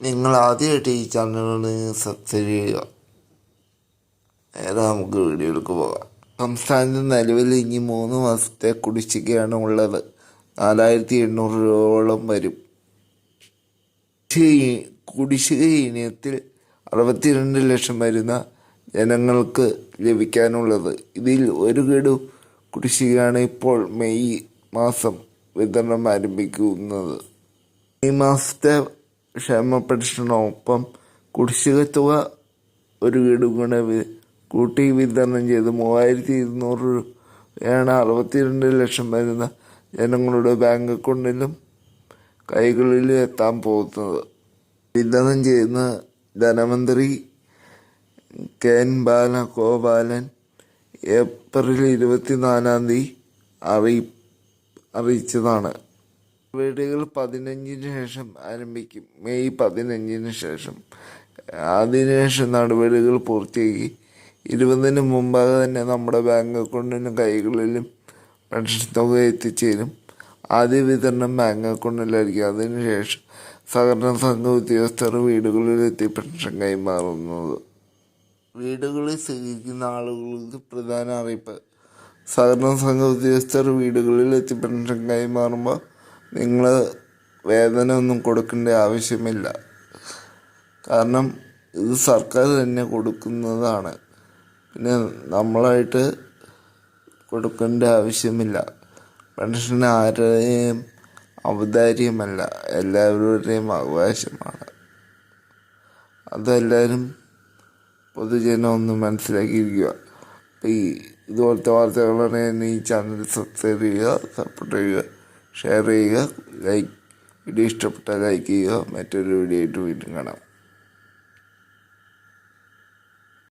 നിങ്ങൾ ആദ്യമായിട്ട് ഈ ചാനലാണ് സബ്സ്ക്രൈബ് ചെയ്യുക. നേരെ നമുക്ക് വീഡിയോയിലേക്ക് പോകാം. സംസ്ഥാനത്ത് നിലവിൽ ഇനി മൂന്ന് മാസത്തെ കുടിശ്ശികയാണ് ഉള്ളത്. നാലായിരത്തി എണ്ണൂറ് രൂപയോളം വരും. കുടിശ്ശിക ഇനത്തിൽ അറുപത്തിരണ്ട് ലക്ഷം വരുന്ന ജനങ്ങൾക്ക് ലഭിക്കാനുള്ളത്. ഇതിൽ ഒരു ഗഡു കുടിശ്ശികയാണ് ഇപ്പോൾ മെയ് മാസം വിതരണം ആരംഭിക്കുന്നത്. ഈ മാസത്തെ ക്ഷേമ പെൻഷനൊപ്പം കുടിശ്ശിക തുക ഒരു വീടും കൂടെ കൂട്ടി വിതരണം ചെയ്ത് മൂവായിരത്തി ഇരുന്നൂറ് രൂപയാണ് അറുപത്തിരണ്ട് ലക്ഷം വരുന്ന ജനങ്ങളുടെ ബാങ്ക് അക്കൗണ്ടിലും കൈകളിലും എത്താൻ പോകുന്നത്. വിതരണം ചെയ്യുന്ന ധനമന്ത്രി കെ എൻ ബാലഗോപാലൻ ഏപ്രിൽ ഇരുപത്തിനാലാം തീയതി അറിയി അറിയിച്ചതാണ്. വീടുകൾ പതിനഞ്ചിന് ശേഷം ആരംഭിക്കും. മെയ് പതിനഞ്ചിന് ശേഷം. അതിനുശേഷം നടപടികൾ പൂർത്തിയാക്കി. ഇരുപതിന് മുമ്പാകെ തന്നെ നമ്മുടെ ബാങ്ക് അക്കൗണ്ടിനും കൈകളിലും പെൻഷൻ തുക എത്തിച്ചേരും. ആദ്യ വിതരണം ബാങ്ക് അക്കൗണ്ടിലായിരിക്കും അതിനുശേഷം സഹകരണ സംഘ ഉദ്യോഗസ്ഥർ വീടുകളിലെത്തി പെൻഷൻ കൈമാറുന്നത്. വീടുകളിൽ സ്വീകരിക്കുന്ന ആളുകൾക്ക് പ്രധാന അറിയിപ്പ്. സഹകരണ സംഘ ഉദ്യോഗസ്ഥർ വീടുകളിലെത്തി പെൻഷൻ കൈമാറുമ്പോൾ നിങ്ങൾ വേതനം ഒന്നും കൊടുക്കേണ്ട ആവശ്യമില്ല. കാരണം ഇത് സർക്കാർ തന്നെ കൊടുക്കുന്നതാണ്. പിന്നെ നമ്മളായിട്ട് കൊടുക്കേണ്ട ആവശ്യമില്ല. പെൻഷൻ ആരുടെയും ഔദാര്യമല്ല എല്ലാവരുടെയും അവകാശമാണ്. അതെല്ലാവരും പൊതുജനം ഒന്ന് മനസ്സിലാക്കിയിരിക്കുക. അപ്പോൾ ഈ ഇതുപോലത്തെ വാർത്തകളാണെങ്കിൽ ഈ ചാനൽ സബ്സ്ക്രൈബ് ചെയ്യുക സപ്പോർട്ട് ചെയ്യുക. ഷെയർ ചെയ്യുക ലൈക്ക് വീഡിയോ ഇഷ്ടപ്പെട്ടാൽ ലൈക്ക് ചെയ്യുക മറ്റൊരു വീഡിയോ ആയിട്ട് വീണ്ടും കാണാം.